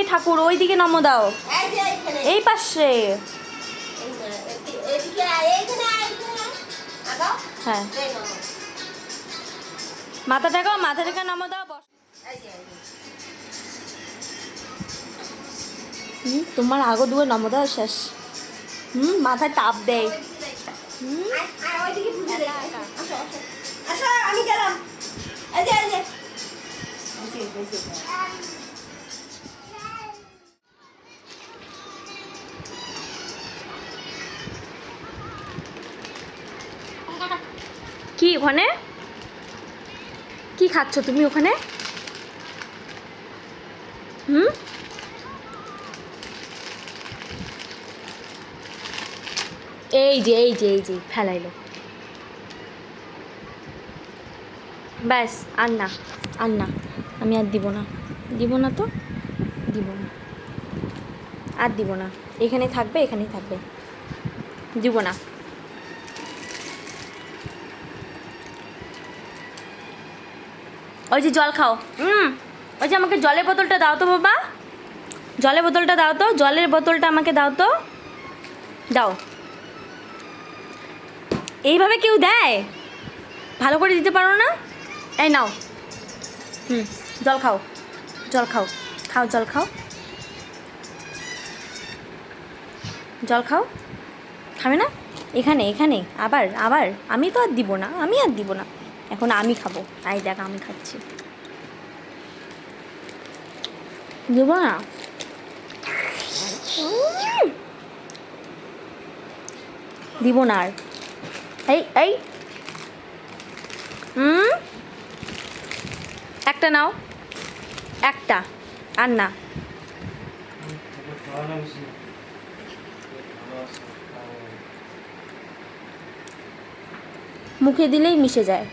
ওইদিকে ঠাকুর ওইদিকে নম দাও। এই যে পাশে। হ্যাঁ। মাথা টেকাও মাথা টেকা নম দাও বস। এই যে, এই যে। হুম, তোমার আগো দুয়ে নম দাও শেষ। হুম মাথায় টাপ দেয়। হুম। আমি গেলাম। কি ওখানে? কি খাচ্ছ তুমি ওখানে? হুম? এই যে এই যে এই যে, ফেলাইলো। ব্যাস, আর না আর না, আমি আর দিব না। দিব না তো? দিব না। আর দিব না। এখানে থাকবে, এখানেই থাকবে। দিব না। ওই যে জল খাও। হুম, ওই যে আমাকে জলের বোতলটা দাও তো বাবা। জলের বোতলটা দাও তো, জলের বোতলটা আমাকে দাও তো। দাও। এইভাবে কেউ দেয়? ভালো করে দিতে পারো না? এই নাও। হুম, জল খাও জল খাও খাও, জল খাও। জল খাও। খাবে না? এখানে এখানে, আবার আবার। আমি তো আর দিব না, আমি আর দিব না। এখন আমি খাব। তাই দেখ, আমি খাচ্ছি। দেবো না। দিব না আর। এই এই। হুম? একটা নাও। একটা। আর না। মুখে দিলেই মিশে যায়।